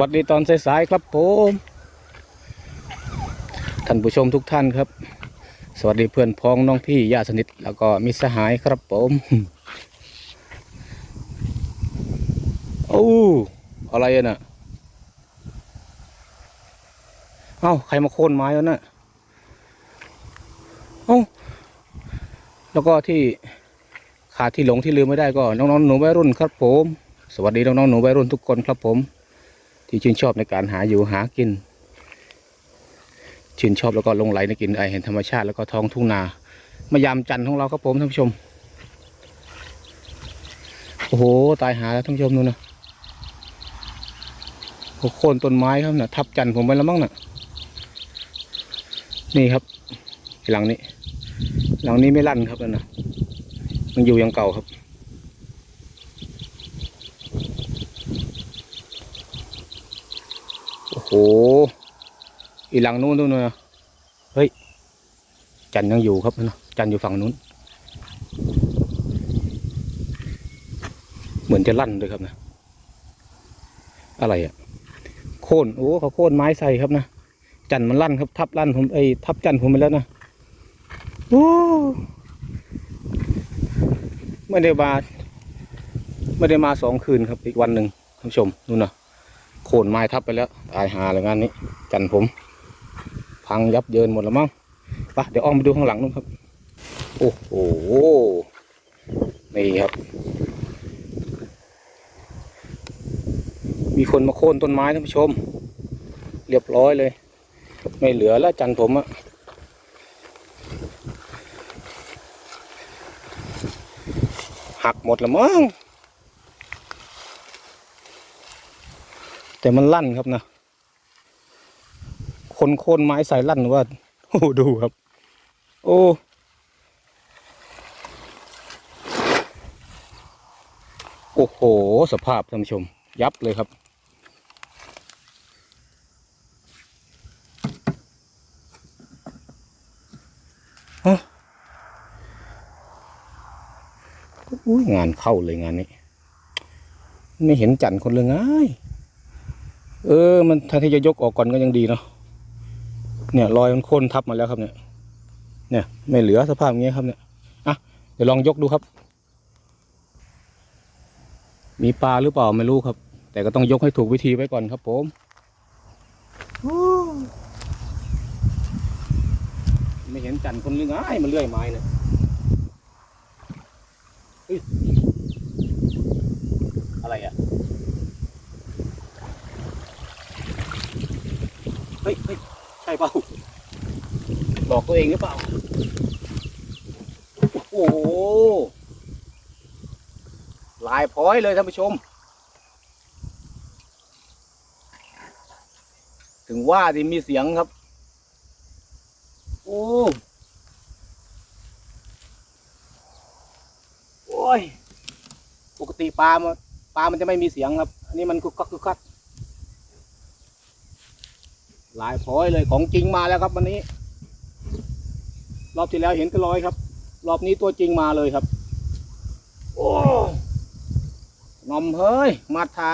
วัสดีตอนสายๆครับผมท่านผู้ชมทุกท่านครับ สวัสดีเพื่อนพ้องน้องพี่ญาติสนิทแล้วก็มิสหายครับผมโอ้อะไรอะน่ะเอ้าใครมาโค่นไม้แล้วะน่ะเอ้าแล้วก็ที่ขาดที่หลงที่ลืมไม่ได้ก็น้องๆหนูวัยรุ่นครับผม สวัสดีน้องๆหนูวัยรุ่นทุกคนครับผม ที่ชื่นชอบในการหาอยู่หากิน ชื่นชอบแล้วก็ลงไหลในกินไอเห็นธรรมชาติแล้วก็ท้องทุ่งนามายามจันทร์ของเราครับผมท่านผู้ชม โอ้โหตายหาแล้วท่านผู้ชมนู่นนะโค่นต้นไม้ครับนะทับจันทร์ผมไปแล้วมั้งน่ะนี่ครับหลังนี้ หลังนี้ไม่ลั่นครับนั่นนะมันอยู่อย่างเก่าครับ อ้โหอีหลังนู้นนู้นนะเฮ้ย จันยังอยู่ครับนะจันอยู่ฝั่งนู้น เหมือนจะลั่นเลยครับนะ อะไรอะ่ะ โค่น โอ้เขาโค่นไม้ใส่ครับนะ จันมันลั่นครับ ทับลั่นผมไอ้ทับจันผมไปแล้วนะโอ้ไม่ได้มาไม่ได้มาสองคืนครับอีกวันหนึ่งท่านผู้ชมนู่นนะ โค่นไม้ทับไปแล้วตายหาเลยงานนี้จันผม พังยับเยินหมดแล้วมั้งไปะเดี๋ยวอ้อมไปดูข้างหลังนู่นครับ โอ้โหนี่ครับ มีคนมาโค่นต้นไม้ท่านผู้ชม เรียบร้อยเลย ไม่เหลือแล้วจันผมอะหักหมดแล้วมั้ง แต่มันลั่นครับนะ คนโคนไม้ใส่ลั่นว่า โอ้ดูครับ โอ้โอ้โห สภาพท่านผู้ชม ยับเลยครับ อุ้ยงานเข้าเลยงานนี้ ไม่เห็นจันทร์คนเลยง่าย เออ มันถ้าที่จะยกออกก่อนก็ยังดีเนาะเนี่ยรอยมันโค่นทับมาแล้วครับเนี่ย เนี่ยไม่เหลือสภาพอย่างเงี้ยครับเนี่ยอะเดี๋ยวลองยกดูครับ มีปลาหรือเปล่าไม่รู้ครับ แต่ก็ต้องยกให้ถูกวิธีไว้ก่อนครับผมไม่เห็นจันทร์คนเลื่อยง่ายมันเลื่อยไม้เนี่ยเฮ้ยอะไรอะ เฮ้ยเฮ้ยใช่เปล่าบอกตัวเองหรือเปล่า โอ้โหลายพร้อยเลยท่านผู้ชม ถึงว่าที่มีเสียงครับ โอ้โอ้ย ปกติปลามันปลามันจะไม่มีเสียงครับ อันนี้มันกุกกักกุกกัก หลายพ้อยเลยของจริงมาแล้วครับ วันนี้ รอบที่แล้วเห็นก็ร้อยครับ รอบนี้ตัวจริงมาเลยครับ โอ้งมเฮ้ยมาทา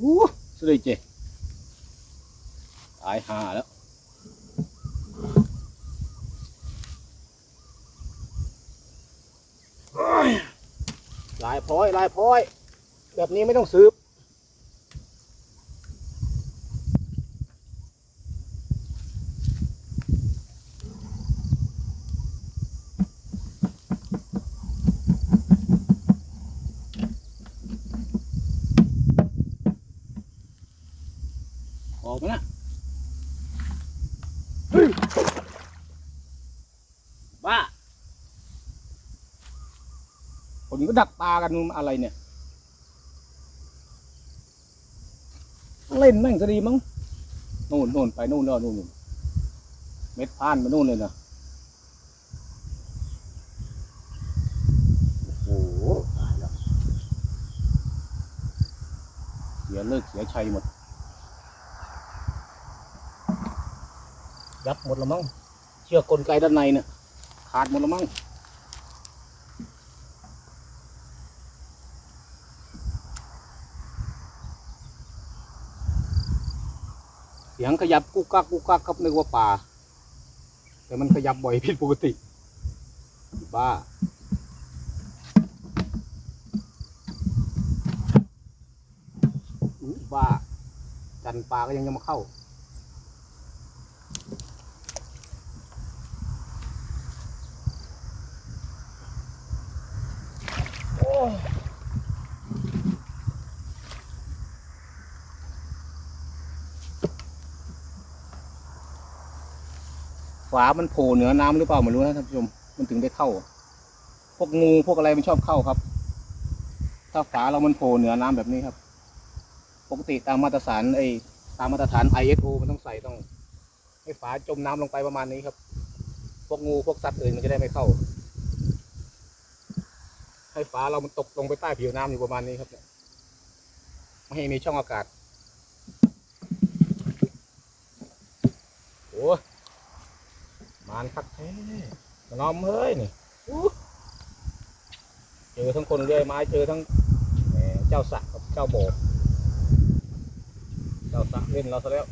อู้สุดยเจตายห่าแล้วลายพ้อยลายพ้อย แบบนี้ไม่ต้องซื้อ ออกมานะเฮ้ยบ้าคนก็ดักปลากันอะไรเนี่ย เล่นแม่งจะดีมั้งนู่นนู่นไปนู่นแล้วนู่นนู่นเม็ดพานมานู่นเลยนะโอ้โหตายแล้วเสียเลิกเสียชัยหมด ยับหมดแล้วมั้งเชือกกลไกด้านในเนี่ยขาดหมดแล้วมั้งสียงขยับกุกกักกุกกักครับนึกว่าปลาแต่มันขยับบ่อยผิดปกติ บ้าบ้า จันปลาก็ยังจะมาเข้า โอ้ย ฝามันโผล่เหนือน้ำหรือเปล่าไม่รู้นะท่านผู้ชม มันถึงได้เข้า พวกงูพวกอะไรมันชอบเข้าครับ ถ้าฝาเรามันโผล่เหนือน้ำแบบนี้ครับ ปกติตามมาตรฐานไอ้ตามมาตรฐาน ISO มันต้องใส่ต้อง ให้ฝาจมน้ำลงไปประมาณนี้ครับ พวกงูพวกสัตว์อื่นมันจะได้ไม่เข้า ให้ฝาเรามันตกลงไปใต้ผิวน้ำอยู่ประมาณนี้ครับเนี่ยไม่ให้มีช่องอากาศโอ้ยมานคักแท้น้อมเฮ้ยนี่เจอทั้งคนเลื่อยไม้เจอทั้งเจ้าสระกับเจ้าโบกเจ้าสระเล่นเราซะแล้ว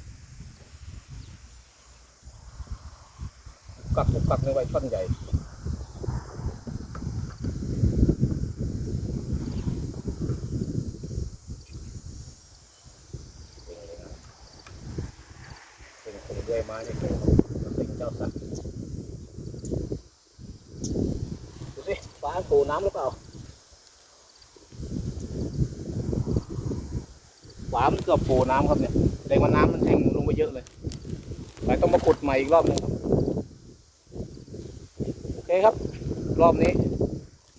กักกักในไว้ช่อนใหญ่ เป็น คนด้วยไม้นี่เป็นเป็นเจ้าสัตว์ดูสิฟ้าโผล่น้ำหรือเปล่าฝามันเกือบโผล่น้ำครับเนี่ยแสดงว่าน้ำมันแห้งลงไปเยอะเลยไปต้องมาขุดใหม่อีกรอบนึงครับโอเคครับ รอบนี้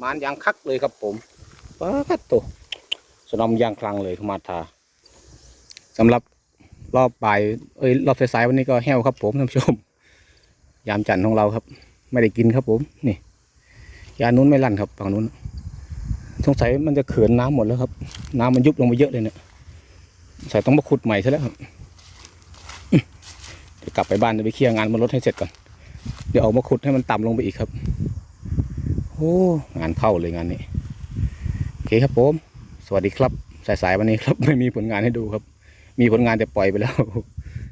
มานยางคักเลยครับผมป้าดตัวสนอมยางคลังเลยมาทาสำหรับ รอบบ่ายเอ้ยรอบสายๆวันนี้ก็แห้วครับผมท่านผู้ชม ยามจันทร์ของเราครับ ไม่ได้กินครับผมนี่ยานู้นไม่ลั่นครับฝั่งนู้น สงสัยมันจะเขินน้ำหมดแล้วครับ น้ำมันยุบลงไปเยอะเลยเนี่ยใส่ต้องมาขุดใหม่ซะแล้วครับอื้อเดี๋ยวกลับไปบ้านจะไปเคลียร์งานบนรถให้เสร็จก่อนเดี๋ยวออกมาขุดให้มันต่ำลงไปอีกครับโอ้งานเข้าเลยงานนี้โอเคครับผม สวัสดีครับ สายๆวันนี้ครับไม่มีผลงานให้ดูครับ มีผลงานแต่ปล่อยไปแล้ว